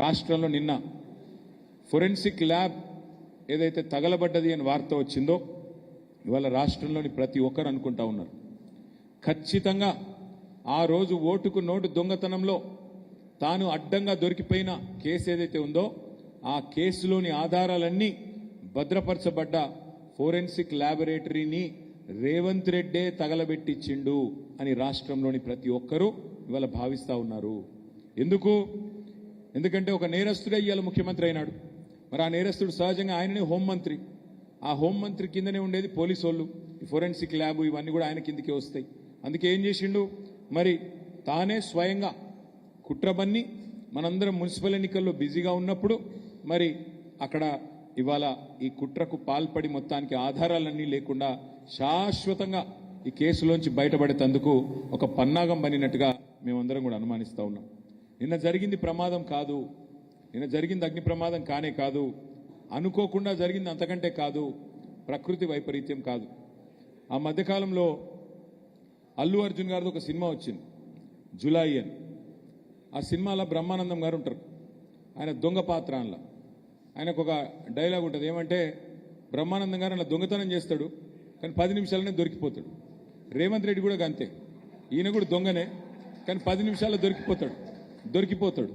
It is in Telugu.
రాష్ట్రంలో నిన్న ఫొరెన్సిక్ ల్యాబ్ ఏదైతే తగలబడ్డది అని వార్త వచ్చిందో ఇవాళ రాష్ట్రంలోని ప్రతి ఒక్కరు అనుకుంటా ఉన్నారు. ఖచ్చితంగా ఆ రోజు ఓటుకు నోటు దొంగతనంలో తాను అడ్డంగా దొరికిపోయిన కేసు ఏదైతే ఉందో ఆ కేసులోని ఆధారాలన్నీ భద్రపరచబడ్డ ఫోరెన్సిక్ ల్యాబొరేటరీని రేవంత్ రెడ్డే తగలబెట్టించిండు అని రాష్ట్రంలోని ప్రతి ఒక్కరూ ఇవాళ భావిస్తా ఉన్నారు. ఎందుకు? ఎందుకంటే ఒక నేరస్తుడే ఇవాళ ముఖ్యమంత్రి అయినాడు. మరి ఆ నేరస్తుడు సహజంగా ఆయననే హోంమంత్రి ఆ హోంమంత్రి కిందనే ఉండేది పోలీసు వాళ్ళు ఈ ఫోరెన్సిక్ ల్యాబ్ ఇవన్నీ కూడా ఆయన కిందకే వస్తాయి. అందుకే ఏం చేసిండు? మరి తానే స్వయంగా కుట్రబన్ని మనందరం మున్సిపల్ ఎన్నికల్లో బిజీగా ఉన్నప్పుడు మరి అక్కడ ఇవాళ ఈ కుట్రకు పాల్పడి మొత్తానికి ఆధారాలన్నీ లేకుండా శాశ్వతంగా ఈ కేసులోంచి బయటపడేటందుకు ఒక పన్నాగం బనినట్టుగా మేమందరం కూడా అనుమానిస్తూ ఉన్నాం. నిన్న జరిగింది ప్రమాదం కాదు. నిన్న జరిగింది అగ్ని ప్రమాదం కానే కాదు. అనుకోకుండా జరిగింది అంతకంటే కాదు. ప్రకృతి వైపరీత్యం కాదు. ఆ మధ్యకాలంలో అల్లు అర్జున్ గారిది ఒక సినిమా వచ్చింది. జులై అని. ఆ సినిమాలో బ్రహ్మానందం గారు ఉంటారు. ఆయన దొంగ పాత్ర అందులో ఆయనకు ఒక డైలాగ్ ఉంటుంది. ఏమంటే బ్రహ్మానందం గారు అలా దొంగతనం చేస్తాడు కానీ పది నిమిషాలనే దొరికిపోతాడు. రేవంత్ రెడ్డి కూడా అంతే ఈయన కూడా దొంగనే కానీ పది నిమిషాల్లో దొరికిపోతాడు. దొరికిపోతాడు.